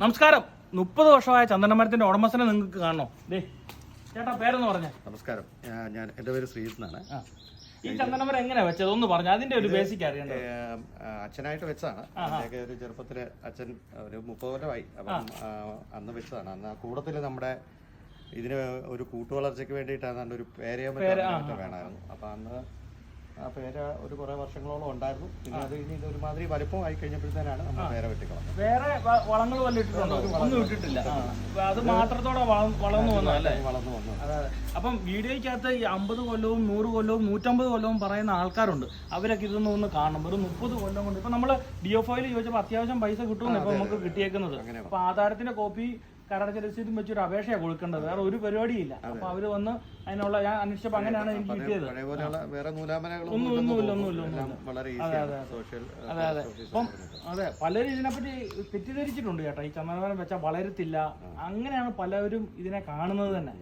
നമസ്കാരം. മുപ്പത് വർഷമായ ചന്ദനമരത്തിന്റെ ഉടമസ്ഥനെ നിങ്ങൾക്ക് കാണണോ? ദേ ചേട്ടാ പേരെന്ന് പറഞ്ഞേ. നമസ്കാരം. ഞാൻ എന്റെ പേര് ശ്രീജിത്ത് എന്നാണ്. ഈ ചന്ദനമരം എങ്ങനെയാ വെച്ചത്? ഒന്ന് പറഞ്ഞു. അതിന്റെ ഒരു ബേസിക് അറിയണ്ടേ? അച്ഛനായിട്ട് വെച്ചാണ് ഒരു ചെറുപ്പത്തിൽ അച്ഛൻ ഒരു മുപ്പത് കൊല്ലമായി അപ്പം അന്ന് വെച്ചതാണ്. അന്ന് ആ കൂടത്തിൽ നമ്മുടെ ഇതിന് ഒരു കൂട്ടുവളർച്ചയ്ക്ക് വേണ്ടിയിട്ടാണ് ഒരു പേരയോ വേണമായിരുന്നു. അപ്പം അന്ന് ആ പേര ഒരു കുറെ വർഷങ്ങളോളം ഉണ്ടായിരുന്നു. പിന്നെ അത് കഴിഞ്ഞ് ഇത് ഒരുമാതിരി വലുപ്പം ആയി കഴിഞ്ഞപ്പോഴത്തേനാണ് നമ്മൾ പേര വെട്ടിക്കളഞ്ഞത്. വേറെ വ- വളങ്ങൾ വല്ല ഇട്ടിട്ടുണ്ടോ ഒന്നും ഇട്ടിട്ടില്ല. ആ. അപ്പൊ അത് മാത്രത്തോടെ വള- വളർന്നു വന്നു അതെ അതെ. അപ്പം വീഡിയോയ്ക്കകത്ത് ഈ അമ്പത് കൊല്ലവും നൂറ് കൊല്ലവും നൂറ്റമ്പത് കൊല്ലവും പറയുന്ന ആൾക്കാരുണ്ട്. അവരൊക്കെ ഇതൊന്നും ഒന്ന് കാണണം. ഒരു മുപ്പത് കൊല്ലം കൊണ്ട്. ഇപ്പൊ നമ്മൾ ഡി എഫ് ഐയിൽ ചോദിച്ചപ്പോൾ അത്യാവശ്യം പൈസ കിട്ടുമെന്ന് ഇപ്പൊ നമുക്ക് കിട്ടിയേക്കുന്നത്. അപ്പൊ ആധാരത്തിന്റെ കോപ്പി കരടച്ച രസീതും വെച്ച് ഒരു അപേക്ഷയാണ് കൊടുക്കേണ്ടത്. വേറെ ഒരു പരിപാടിയില്ല. അപ്പൊ അവർ വന്ന് അതിനുള്ള ഞാൻ അന്വേഷിച്ചപ്പോൾ അങ്ങനെയാണ് എനിക്ക് കിട്ടിയത്. ഒന്നും ഒന്നുമില്ല, ഒന്നുമില്ല, ഈസിയാണ് സോഷ്യൽ അതെ. അതെ അപ്പം അതെ. പലരും ഇതിനെപ്പറ്റി തെറ്റിദ്ധരിച്ചിട്ടുണ്ട് ചേട്ടാ. ഈ ചന്ദനവനം വെച്ചാൽ വളരത്തില്ല. അങ്ങനെയാണ് പലരും ഇതിനെ കാണുന്നത് തന്നെ.